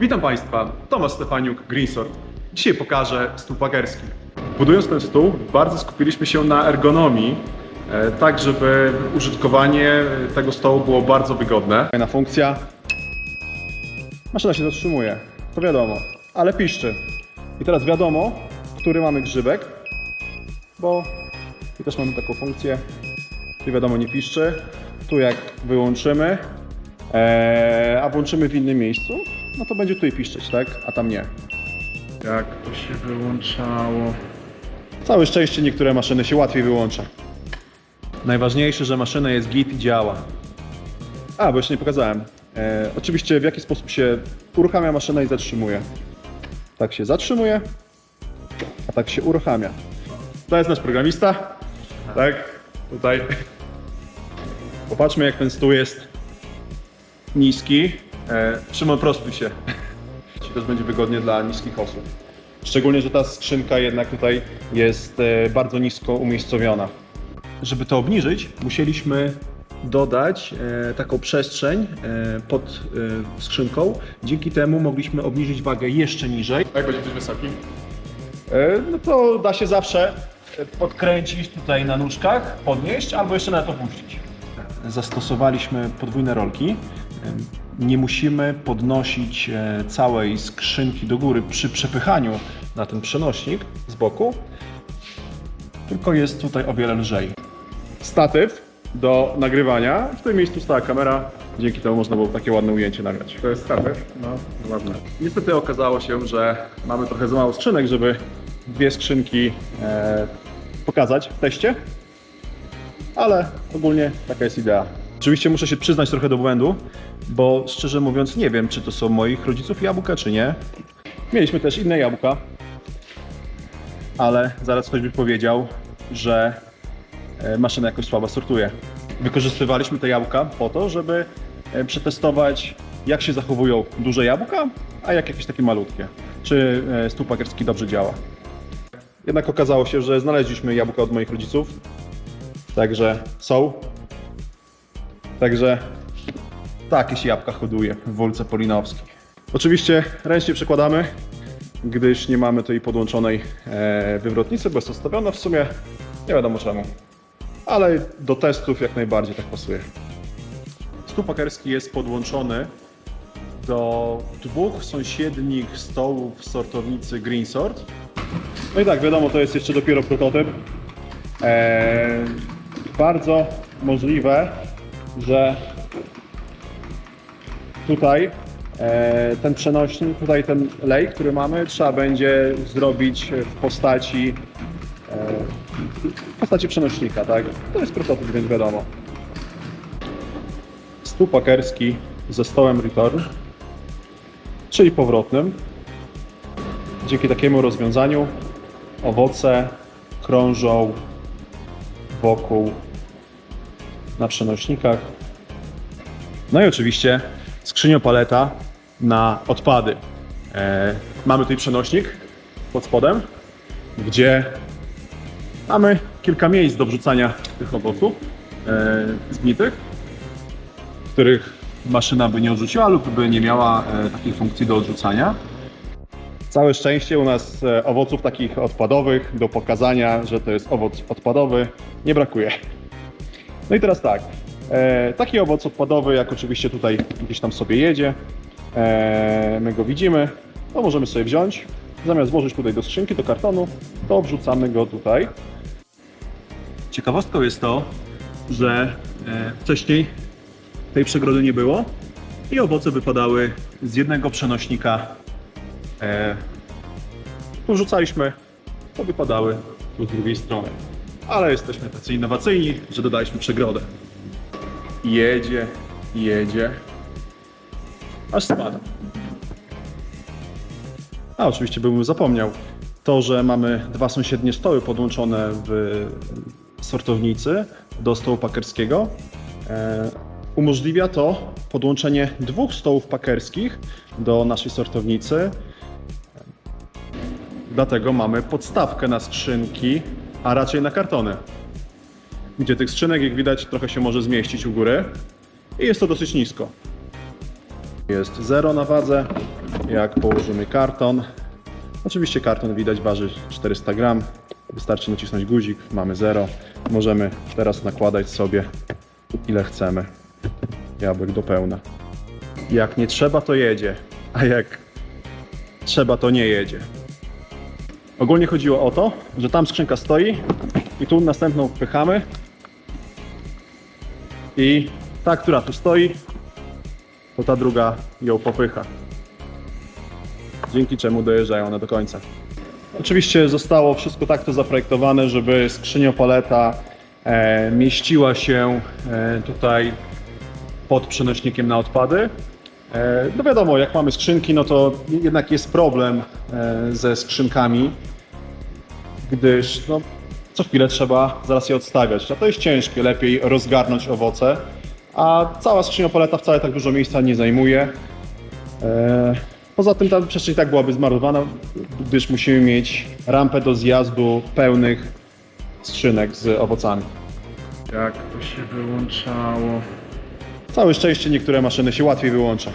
Witam Państwa, Tomasz Stefaniuk, Greensort. Dzisiaj pokażę stół pagerski. Budując ten stół, bardzo skupiliśmy się na ergonomii, e, tak żeby użytkowanie tego stołu było bardzo wygodne. Fajna funkcja. Maszyna się zatrzymuje, to wiadomo, ale piszczy. I teraz wiadomo, który mamy grzybek, bo tu też mamy taką funkcję. Tu wiadomo nie piszczy. Tu jak wyłączymy, Eee, a włączymy w innym miejscu, no to będzie tutaj piszczeć, tak? A tam nie. Jak to się wyłączało? Całe szczęście niektóre maszyny się łatwiej wyłącza. Najważniejsze, że maszyna jest git i działa. A, bo jeszcze nie pokazałem. Eee, oczywiście w jaki sposób się uruchamia maszyna i zatrzymuje. Tak się zatrzymuje, a tak się uruchamia. To jest nasz programista. Tak, tutaj. Popatrzmy jak ten stół jest niski. E, Szymon, prostuj się. Ci też będzie wygodnie dla niskich osób. Szczególnie, że ta skrzynka jednak tutaj jest e, bardzo nisko umiejscowiona. Żeby to obniżyć, musieliśmy dodać e, taką przestrzeń e, pod e, skrzynką. Dzięki temu mogliśmy obniżyć wagę jeszcze niżej. Jak będzie coś wysoki? E, no to da się zawsze e, podkręcić tutaj na nóżkach, podnieść albo jeszcze nawet opuścić. Zastosowaliśmy podwójne rolki. Nie musimy podnosić e, całej skrzynki do góry przy przepychaniu na ten przenośnik z boku, tylko jest tutaj o wiele lżej. Statyw do nagrywania. W tym miejscu stała kamera, dzięki temu można było takie ładne ujęcie nagrać. To jest statyw, no ładne. Niestety okazało się, że mamy trochę za mało skrzynek, żeby dwie skrzynki e, pokazać w teście ale ogólnie taka jest idea. Oczywiście muszę się przyznać trochę do błędu, bo szczerze mówiąc nie wiem, czy to są moich rodziców jabłka, czy nie. Mieliśmy też inne jabłka, ale zaraz ktoś by powiedział, że e, maszyna jakoś słabo sortuje. Wykorzystywaliśmy te jabłka po to, żeby e, przetestować, jak się zachowują duże jabłka, a jak jakieś takie malutkie. Czy e, stół pakerski dobrze działa. Jednak okazało się, że znaleźliśmy jabłka od moich rodziców, Także są. Także takie się jabłka hoduje w Wolce Polinowskiej. Oczywiście ręcznie przekładamy, gdyż nie mamy tutaj podłączonej e, wywrotnicy, bo jest ustawiona w sumie nie wiadomo czemu. Ale do testów jak najbardziej tak pasuje. Stół pakerski jest podłączony do dwóch sąsiednich stołów sortownicy Green Sort. No i tak, wiadomo, to jest jeszcze dopiero prototyp. Eee, bardzo możliwe, że tutaj e, ten przenośnik, tutaj ten lej, który mamy, trzeba będzie zrobić w postaci e, w postaci przenośnika, tak? To jest prototyp, więc wiadomo. Stół pakerski ze stołem return, czyli powrotnym. Dzięki takiemu rozwiązaniu owoce krążą wokół na przenośnikach. No i oczywiście skrzyniopaleta na odpady. E, mamy tutaj przenośnik pod spodem, gdzie mamy kilka miejsc do wrzucania tych owoców e, których maszyna by nie odrzuciła lub by nie miała e, takiej funkcji do odrzucania. Całe szczęście u nas e, owoców takich odpadowych do pokazania, że to jest owoc odpadowy, nie brakuje. No i teraz tak, e, taki owoc odpadowy, jak oczywiście tutaj gdzieś tam sobie jedzie, e, my go widzimy, to możemy sobie wziąć, zamiast włożyć tutaj do skrzynki, do kartonu, to wrzucamy go tutaj. Ciekawostką jest to, że e, wcześniej tej przegrody nie było i owoce wypadały z jednego przenośnika e, tu wrzucaliśmy, to wypadały tu z drugiej strony. Ale jesteśmy tacy innowacyjni, że dodaliśmy przegrodę. Jedzie, jedzie, aż spada. A oczywiście bym zapomniał. To, że mamy dwa sąsiednie stoły podłączone w sortownicy do stołu pakerskiego, e, umożliwia to podłączenie dwóch stołów pakerskich do naszej sortownicy. Dlatego mamy podstawkę na skrzynki, a raczej na kartony. Gdzie tych skrzynek, jak widać, trochę się może zmieścić u góry i jest to dosyć nisko. Jest 0 na wadze, jak położymy karton. Oczywiście karton widać waży 400 gram. Wystarczy nacisnąć guzik, mamy 0. Możemy teraz nakładać sobie ile chcemy. Jabłek do pełna. Jak nie trzeba, to jedzie, a jak trzeba, to nie jedzie. Ogólnie chodziło o to, że tam skrzynka stoi i tu następną wpychamy i ta, która tu stoi, to ta druga ją popycha. Dzięki czemu dojeżdżają one do końca. Oczywiście zostało wszystko tak to zaprojektowane, żeby skrzyniopaleta e, mieściła się e, tutaj pod przenośnikiem na odpady. E, no wiadomo, jak mamy skrzynki, no to jednak jest problem e, ze skrzynkami, gdyż no, co chwilę trzeba zaraz je odstawiać. A to jest ciężkie, lepiej rozgarnąć owoce, a cała skrzyniopaleta wcale tak dużo miejsca nie zajmuje. E, Poza tym ta przestrzeń tak byłaby zmarowana, gdyż musimy mieć rampę do zjazdu pełnych skrzynek z owocami. Jak to się wyłączało? Całe szczęście niektóre maszyny się łatwiej wyłącza.